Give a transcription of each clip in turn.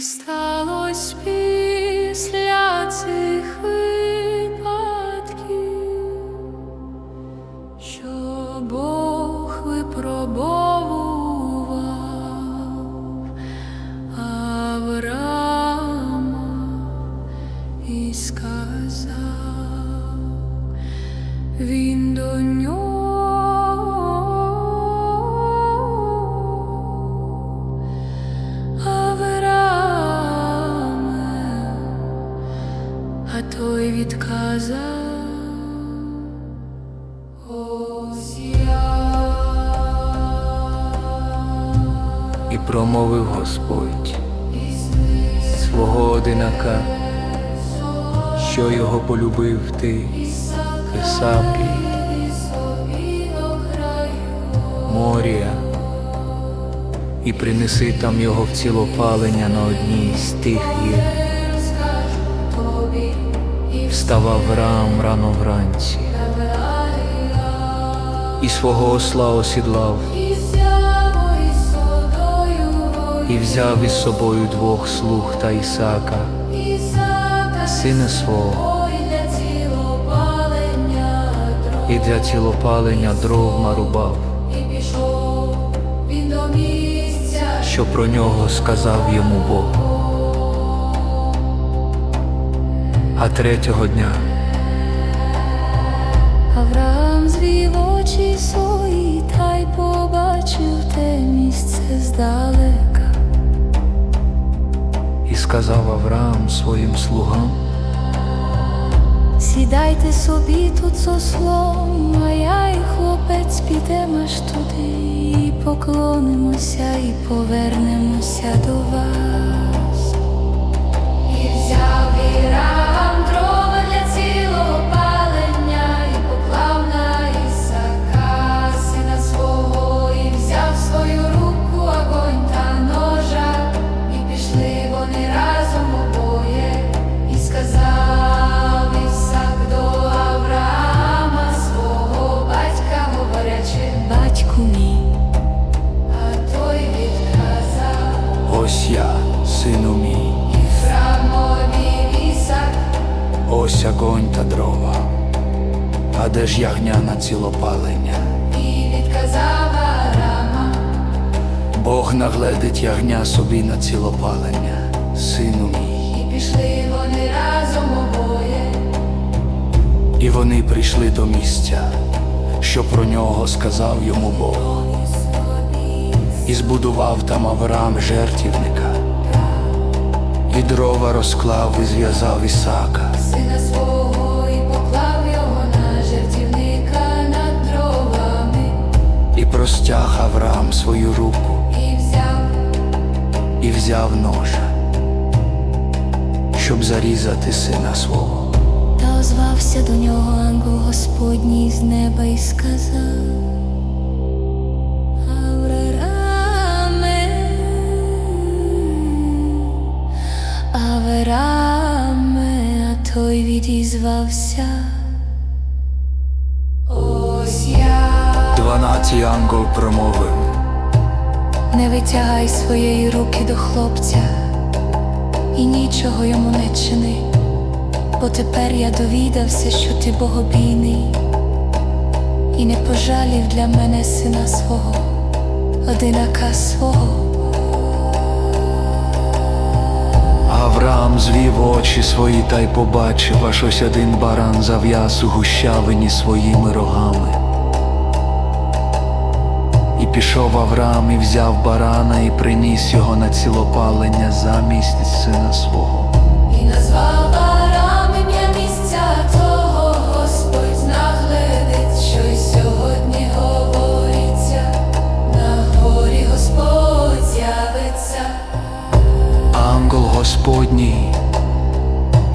Сталось промовив Господь свого одинака, що його полюбив ти, Ісаки, Морія, і принеси там його в цілопалення на одній з тих гір. Вставав Авраам рано вранці, і свого осла осідлав, і взяв із собою двох слуг та Ісака, сина свого, і для цілопалення дров нарубав, І пішов він до місця, що про нього сказав йому Бог. А третього дня Авраам звів очі свої, сказав Авраам своїм слугам, Сідайте собі тут з ослом, а я і хлопець підемо аж туди, і поклонимося, і повернемося до вас. І взяв Ірам сину мій, ось огонь та дрова. А де ж ягня на цілопалення? Бог нагледить ягня собі на цілопалення, сину мій. і пішли вони разом обоє, І вони прийшли до місця, що про нього сказав йому Бог. І збудував там Авраам жертівника, і дрова розклав і зв'язав Ісака, сина свого, і поклав його на жертівника над дровами, і простяг Авраам свою руку, і взяв, і взяв ножа, щоб зарізати сина свого. та озвався до нього ангел Господній з неба і сказав. Той відізвався. Ось я. Дванадцять ангел промовив, Не витягай своєї руки до хлопця і нічого йому не чини, бо тепер я довідався, що ти богобійний, і не пожалів для мене сина свого, одинака свого. Авраам звів очі свої та й побачив, аж ось один баран зав'яз у гущавині своїми рогами. І пішов Авраам і взяв барана і приніс його на цілопалення замість сина свого. І назвав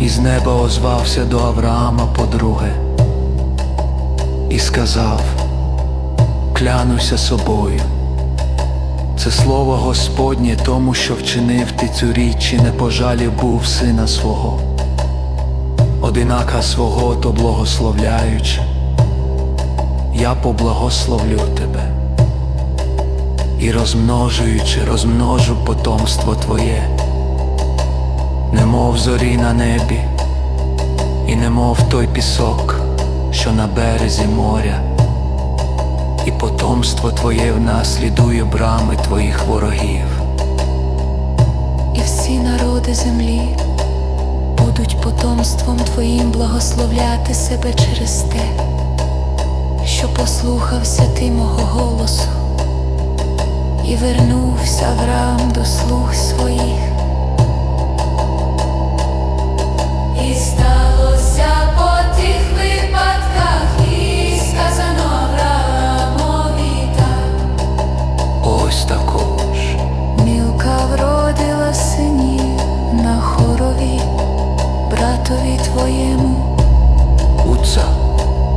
із неба озвався до Авраама подруге і сказав, клянуся собою. Це слово Господнє тому, що вчинив ти цю річ і не пожалів був сина свого. Одинака свого то благословляючи, я поблагословлю тебе і розмножуючи, розмножу потомство твоє немов зорі на небі, і немов той пісок, що на березі моря, і потомство твоє внаслідує брами твоїх ворогів. І всі народи землі будуть потомством Твоїм благословляти себе через те, що послухався ти мого голосу і вернувся Авраам до слуг своїх.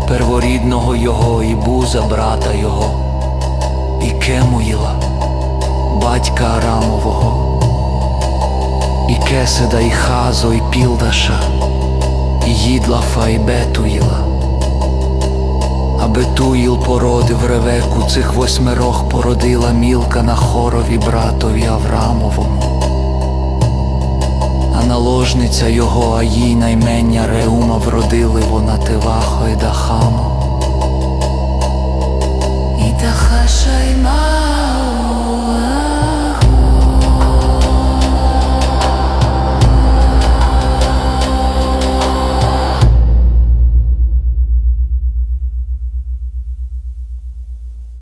Перворідного його і буза брата його, і Кемуїла, батька Арамового, і Кеседа, і Хазо, і Пілдаша, і Їдлафа, і Бетуїла. А Бетуїл породив Ревеку, цих восьмерох породила мілка на хорові братові Аврамовому. А наложниця його, а їй наймення Реума вродили вона Тивахо і Дахамо. і Дахаша й Мауа.